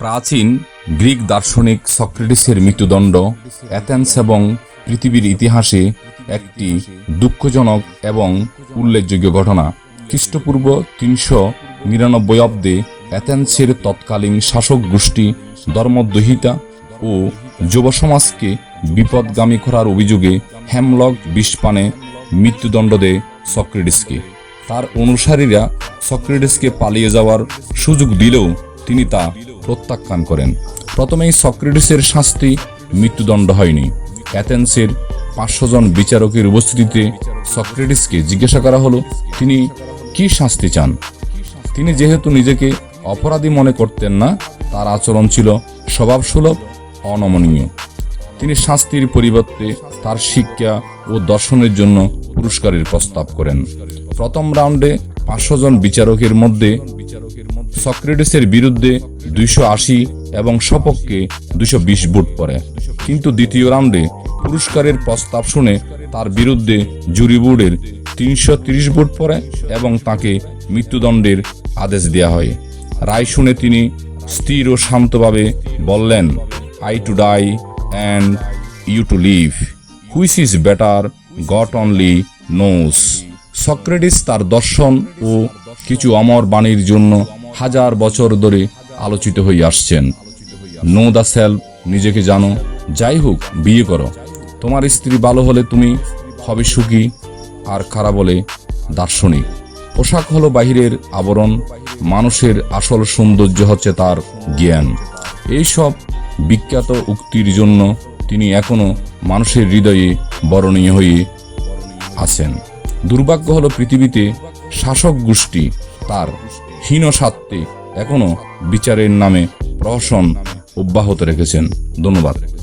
প্রাচীন গ্রিক দার্শনিক সক্রেটিসের মৃত্যুদণ্ড, অ্যাথেন্স এবং পৃথিবীর ইতিহাসে একটি দুঃখজনক এবং উল্লেখযোগ্য ঘটনা। খ্রিস্টপূর্ব তিনশো নিরানব্বই অব্দে অ্যাথেন্সের তৎকালীন শাসক গোষ্ঠী ধর্মদ্রোহিতা ও যুব সমাজকে বিপদগামী করার অভিযোগে হ্যামলক বিষপানে মৃত্যুদণ্ড দেয় সক্রেটিসকে। তার অনুসারীরা সক্রেটিসকে পালিয়ে যাওয়ার সুযোগ দিলেও তিনি তা প্রত্যাখ্যান করেন। প্রথমেই সক্রেটিসের শাস্তি মৃত্যুদণ্ড হয়নি। অ্যাথেন্সের পাঁচশো জন বিচারকের উপস্থিতিতে সক্রেটিসকে জিজ্ঞাসা করা হলো, তিনি কি শাস্তি চান? তিনি যেহেতু নিজেকে অপরাধী মনে করতেন না, তার আচরণ ছিল স্বভাবসুলভ, অনমনীয়। তিনি শাস্তির পরিবর্তে তার শিক্ষা ও দর্শনের জন্য পুরস্কারের প্রস্তাব করেন। প্রথম রাউন্ডে পাঁচশো জন বিচারকের মধ্যে সক্রেটিসের বিরুদ্ধে দুইশো আশি এবং সপক্ষে দুশো বিশ ভোট পড়ে। কিন্তু দ্বিতীয় রাউন্ডে পুরস্কারের প্রস্তাব শুনে তার বিরুদ্ধে জুরি বোর্ডের তিনশো তিরিশ ভোট পড়ে এবং তাকে মৃত্যুদণ্ডের আদেশ দেওয়া হয়। রায় শুনে তিনি স্থির ও শান্তভাবে বললেন I to die and you to live which is better God only knows. Socrates তার দর্শন ও কিছু অমর বাণীর জন্য হাজার বছর ধরে আলোচিত হয়ে আসছেন। নো দ্য সেলফ নিজেকে জানো। যাই হোক, বিয়ে করো। তোমার স্ত্রী ভালো হলে তুমি হবে সুখী, আর খারাপ হলে দার্শনিক। পোশাক হলো বাহিরের আবরণ, মানুষের আসল সৌন্দর্য হচ্ছে তার জ্ঞান। এইসব বিখ্যাত উক্তির জন্য তিনি এখনও মানুষের হৃদয়ে বরণীয় হয়ে আছেন। দুর্ভাগ্য হলো পৃথিবীতে শাসক গোষ্ঠী তার হীন স্বার্থে এখনও বিচারের নামে প্রহসন অব্যাহত রেখেছেন। ধন্যবাদ।